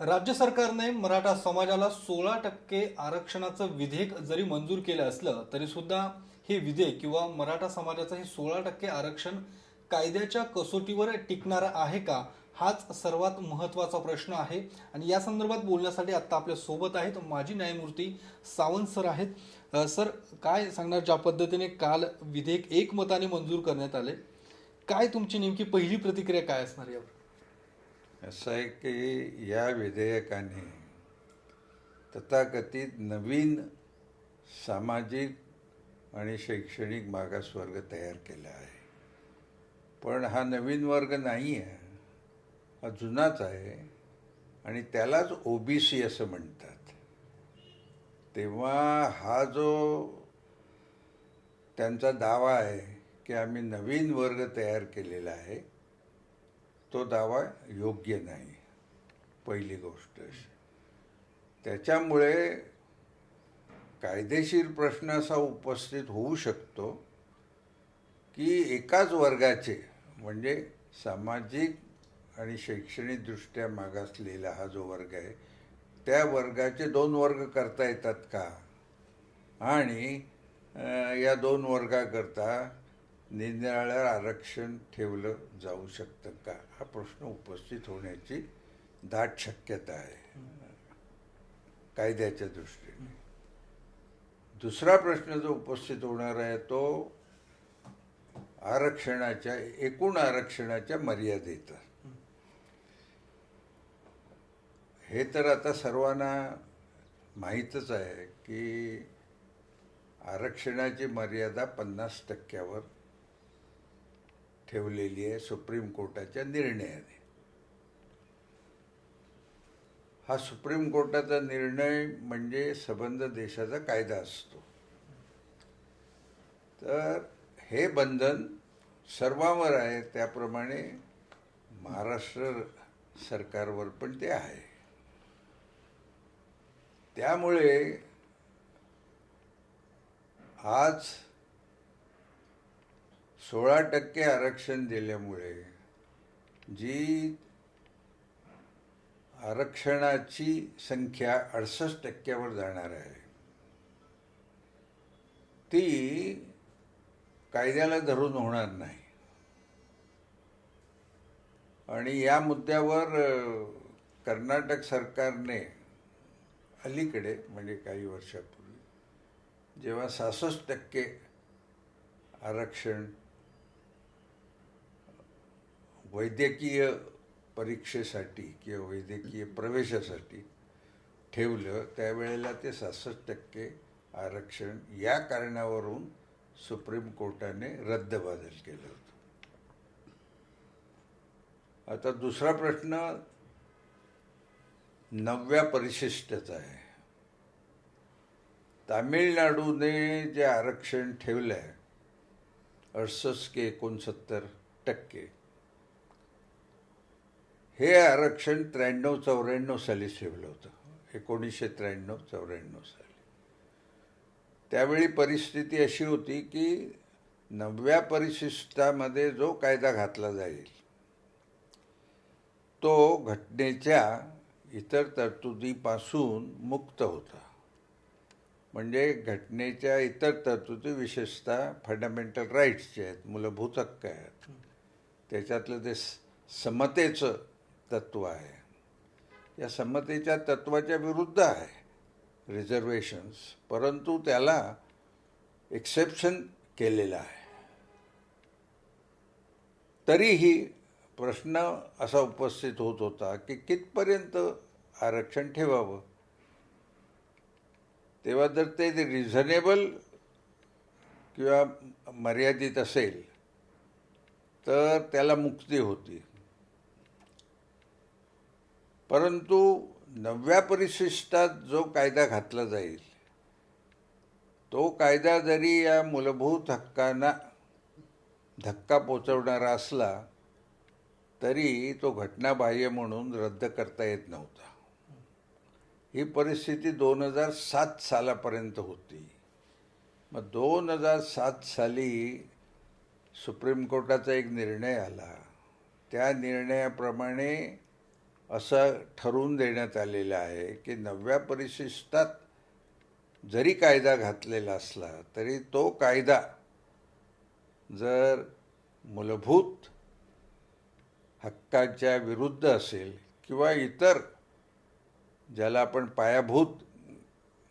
राज्य सरकारने मराठा समाजाला सोळा टक्के आरक्षणाचं विधेयक जरी मंजूर केलं असलं तरी सुद्धा हे विधेयक किंवा मराठा समाजाचं हे सोळा टक्के आरक्षण कायद्याच्या कसोटीवर टिकणारं आहे का हाच सर्वात महत्त्वाचा प्रश्न आहे. आणि या संदर्भात बोलण्यासाठी आता आपल्यासोबत आहेत माजी न्यायमूर्ती सावंत सर आहेत. सर काय सांगणार? ज्या पद्धतीने काल विधेयक एकमताने मंजूर करण्यात आले काय तुमची नेमकी पहिली प्रतिक्रिया काय असणार यावर? असं आहे की या विधेयकाने तथाकथित नवीन सामाजिक आणि शैक्षणिक मागासवर्ग तयार केला आहे. पण हा नवीन वर्ग नाही आहे. हा जुनाच आहे आणि त्यालाच ओबीसी असं म्हणतात. तेव्हा हा जो त्यांचा दावा आहे की आम्ही नवीन वर्ग तयार केलेला आहे तो दावा योग्य नाही. पहिली गोष्ट अशी. त्याच्यामुळे कायदेशीर प्रश्न असा उपस्थित होऊ शकतो की एकाच वर्गाचे म्हणजे सामाजिक आणि शैक्षणिकदृष्ट्या मागासलेला हा जो वर्ग आहे त्या वर्गाचे दोन वर्ग करता येतात का? आणि या दोन वर्गाकरता निरनिराळ्या आरक्षण ठेवलं जाऊ शकतं का? हा प्रश्न उपस्थित होण्याची दाट शक्यता आहे. कायद्याच्या दृष्टीने. दुसरा प्रश्न जो उपस्थित होणार आहे तो आरक्षणाच्या एकूण आरक्षणाच्या मर्यादेचा. हे तर आता सर्वांना माहीतच आहे की आरक्षणाची मर्यादा पन्नास टक्क्यावर ठेवलेली आहे सुप्रीम कोर्टाच्या निर्णयाने. हा सुप्रीम कोर्टाचा निर्णय म्हणजे सबंध देशाचा कायदा असतो. तर हे बंधन सर्वांवर आहे त्याप्रमाणे महाराष्ट्र सरकारवर पण ते आहे. त्यामुळे आज सोळा टक्के आरक्षण दिल्यामुळे जी आरक्षणाची संख्या अडसष्ट टक्क्यावर जाणार आहे ती कायद्याला धरून होणार नाही. आणि या मुद्द्यावर कर्नाटक सरकारने अलीकडे म्हणजे काही वर्षापूर्वी जेव्हा सहासष्ट टक्के आरक्षण वैद्यकीय परीक्षेसाठी किंवा वैद्यकीय प्रवेशासाठी ठेवलं त्यावेळेला ते सहासष्ट टक्के आरक्षण या कारणावरून सुप्रीम कोर्टाने रद्दबादल केलं होतं. आता दुसरा प्रश्न नवव्या परिशिष्टाचा आहे. तामिळनाडूने जे आरक्षण ठेवलं आहे अडसष्ट के एकोणसत्तर टक्के हे आरक्षण त्र्याण्णव चौऱ्याण्णव साली ठेवलं होतं. एकोणीसशे त्र्याण्णव चौऱ्याण्णव साली. त्यावेळी परिस्थिती अशी होती की नवव्या परिशिष्टामध्ये जो कायदा घातला जाईल तो घटनेच्या इतर तरतुदीपासून मुक्त होता. म्हणजे घटनेच्या इतर तरतुदी विशेषतः फंडामेंटल राईट्स जे आहेत मूलभूत हक्क आहेत त्याच्यातलं ते समतेचं तत्व आहे. या समतेच्या तत्वाच्या विरुद्ध आहे रिझर्वेशन्स परंतु त्याला एक्सेप्शन केलेलं आहे. तरीही प्रश्न असा उपस्थित होत होता की कितपर्यंत आरक्षण ठेवावं? तेव्हा जर ते रिझनेबल किंवा मर्यादित असेल तर त्याला मुक्ती होती. परंतु नवव्या परिशिष्टात जो कायदा घातला जाईल तो कायदा जरी या मूलभूत हक्कांना धक्का पोचवणारा असला तरी तो घटनाबाह्य म्हणून रद्द करता येत नव्हता. ही परिस्थिती दोन हजार सात सालापर्यंत होती. मग दोन हजार सात साली सुप्रीम कोर्टाचा एक निर्णय आला. त्या निर्णयाप्रमाणे असं ठरवून देण्यात आलेलं आहे की नवव्या परिशिष्टात जरी कायदा घातलेला असला तरी तो कायदा जर मूलभूत हक्काच्या विरुद्ध असेल किंवा इतर ज्याला आपण पायाभूत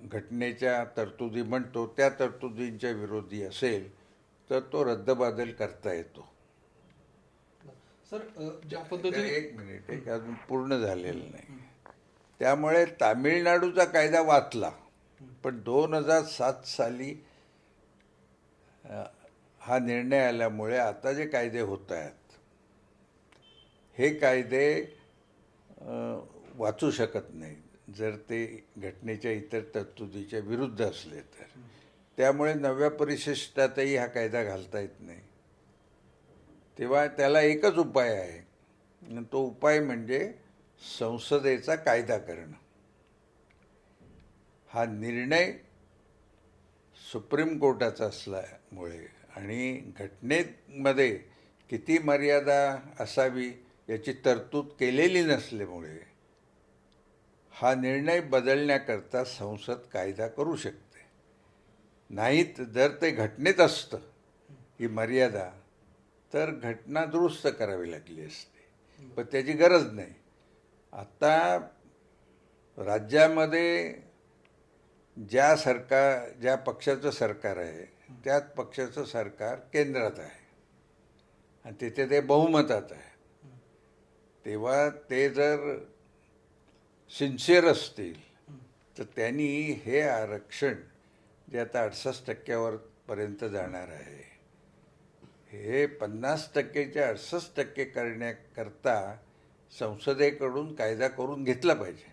घटनेच्या तरतुदी म्हणतो त्या तरतुदींच्या विरोधी असेल तर तो रद्दबादल करता येतो. सर ज्या पद्धतीने एक मिनिट एक अजून पूर्ण झालेलं नाही. त्यामुळे तामिळनाडूचा कायदा वाचला पण दोन हजार सात साली हा निर्णय आल्यामुळे आता जे कायदे होत आहेत हे कायदे वाचू शकत नाही. जर ते घटनेच्या इतर तरतुदीच्या विरुद्ध असले तर. त्यामुळे नव्या परिशिष्टातही हा कायदा घालता येत नाही. तेव्हा त्याला एकच उपाय आहे. तो उपाय म्हणजे संसदेचा कायदा करणं. हा निर्णय सुप्रीम कोर्टाचा असल्यामुळे आणि घटनेमध्ये किती मर्यादा असावी याची तरतूद केलेली नसल्यामुळे हा निर्णय बदलण्याकरता संसद कायदा करू शकते. नाहीत जर ते घटनेत असतं ही मर्यादा तर घटना दुरुस्त करावी लागली असते. पण त्याची गरज नाही. आता राज्यामध्ये ज्या सरकार ज्या पक्षाचं सरकार आहे त्याच पक्षाचं सरकार केंद्रात आहे. आणि तिथे ते बहुमतात आहे. तेव्हा ते जर सिन्सिअर असतील तर त्यांनी हे आरक्षण जे आता अडसष्ट टक्क्यावर पर्यंत जाणार आहे हे पन्नास टक्केच्या अडसष्ट टक्के करण्याकरता संसदेकडून कायदा करून घेतला पाहिजे.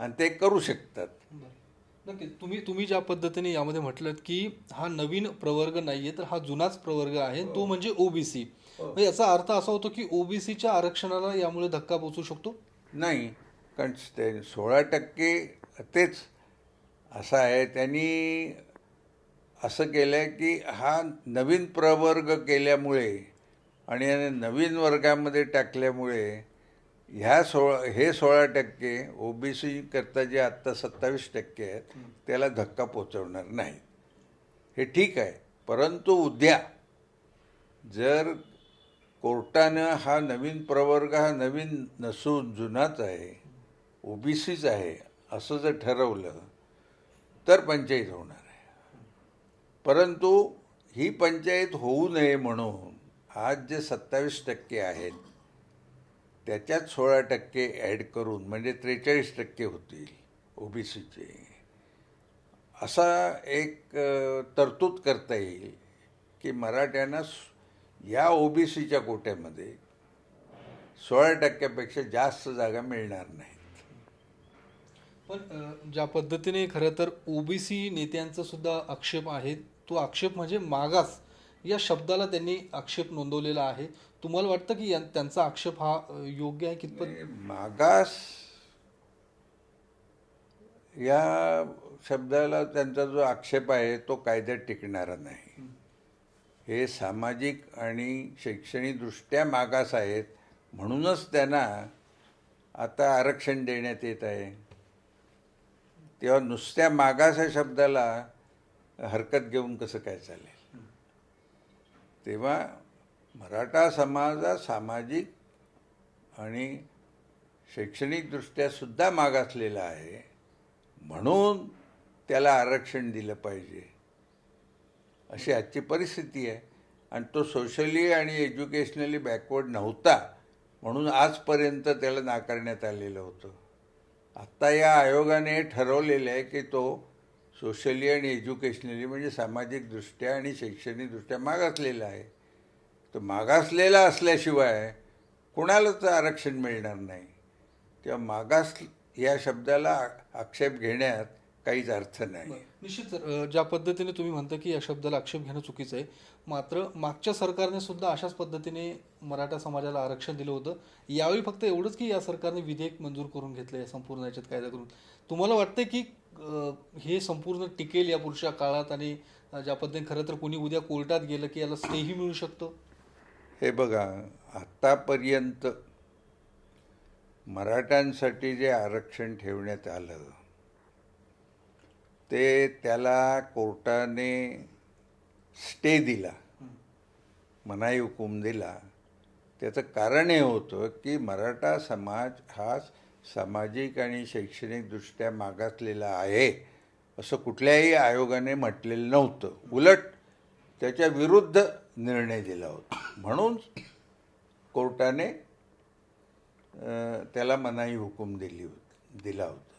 आणि ते करू शकतात. नक्कीच. तुम्ही तुम्ही ज्या पद्धतीने यामध्ये म्हटलं की हा नवीन प्रवर्ग नाहीये तर हा जुनाच प्रवर्ग आहे. तो म्हणजे ओबीसी. याचा अर्थ असा होतो की ओबीसीच्या आरक्षणाला यामुळे धक्का पोचू शकतो? नाही. कारण ते सोळा टक्के तेच असं आहे. त्यांनी असं केलं आहे की हा नवीन प्रवर्ग केल्यामुळे आणि नवीन वर्गामध्ये टाकल्यामुळे ह्या सोळा हे सोळा टक्के ओ बी सी करता जे आत्ता सत्तावीस टक्के आहेत त्याला धक्का पोचवणार नाही. हे ठीक आहे परंतु उद्या जर कोर्टानं हा नवीन प्रवर्ग हा नवीन नसून जुनाच आहे ओ बी सीच आहे असं जर ठरवलं तर पंचायत होणार. परंतु ही पंचायत होऊ नये म्हणून आज जे सत्तावीस टक्के आहेत त्याच्यात सोळा टक्के ॲड करून म्हणजे त्रेचाळीस टक्के होतील ओ बी सीचे असा एक तरतूद करता येईल की मराठ्यांना या ओ बी सीच्या कोट्यामध्ये सोळा टक्क्यापेक्षा जास्त जागा मिळणार नाहीत. पण ज्या पद्धतीने खरं तर ओबीसी नेत्यांचा सुद्धा आक्षेप आहेत तो आक्षेप म्हणजे मागास या शब्दाला त्यांनी आक्षेप नोंदवलेला आहे. तुम्हाला वाटतं की त्यांचा आक्षेप हा योग्य आहे कितपत? मागास या शब्दाला त्यांचा जो आक्षेप आहे तो कायद्यात टिकणारा नाही. हे सामाजिक आणि शैक्षणिकदृष्ट्या मागास आहेत. म्हणूनच त्यांना आता आरक्षण देण्यात येत आहे. तेव्हा नुसत्या मागास या शब्दाला हरकत घेऊन कसं काय चालेल? तेव्हा मराठा समाजा सामाजिक आणि शैक्षणिकदृष्ट्यासुद्धा मागासलेला आहे. म्हणून त्याला आरक्षण दिलं पाहिजे. अशी आजची परिस्थिती आहे. आणि तो सोशली आणि एज्युकेशनली बॅकवर्ड नव्हता म्हणून आजपर्यंत त्याला नाकारण्यात आलेलं होतं. आत्ता या आयोगाने ठरवलेलं आहे की तो सोशली आणि एज्युकेशनली म्हणजे सामाजिकदृष्ट्या आणि शैक्षणिकदृष्ट्या मागासलेला आहे. तर मागासलेला असल्याशिवाय कुणालाच आरक्षण मिळणार नाही. तेव्हा मागास या शब्दाला आक्षेप घेण्यात काहीच अर्थ नाही. निश्चित सर ज्या पद्धतीने तुम्ही म्हणता की या शब्दाला आक्षेप घेणं चुकीचं आहे मात्र मागच्या सरकारने सुद्धा अशाच पद्धतीने मराठा समाजाला आरक्षण दिलं होतं. यावेळी फक्त एवढंच की या सरकारने विधेयक मंजूर करून घेतलं या संपूर्ण याच्यात कायदा करून. तुम्हाला वाटतं की हे संपूर्ण टिकेल या पुढच्या काळात आणि ज्या पद्धतीने खरं तर कोणी उद्या कोर्टात गेलं की याला स्टेही मिळू शकतो? हे बघा आत्तापर्यंत मराठ्यांसाठी जे आरक्षण ठेवण्यात आलं ते त्याला कोर्टाने स्टे दिला मनाई हुकूम दिला. त्याचं कारण हे होतं की मराठा समाज हा सामाजिक आणि शैक्षणिकदृष्ट्या मागासलेला आहे असं कुठल्याही आयोगाने म्हटलेलं नव्हतं. उलट त्याच्या विरुद्ध निर्णय दिला होता. म्हणून कोर्टाने त्याला मनाई हुकूम दिली होती दिला होता.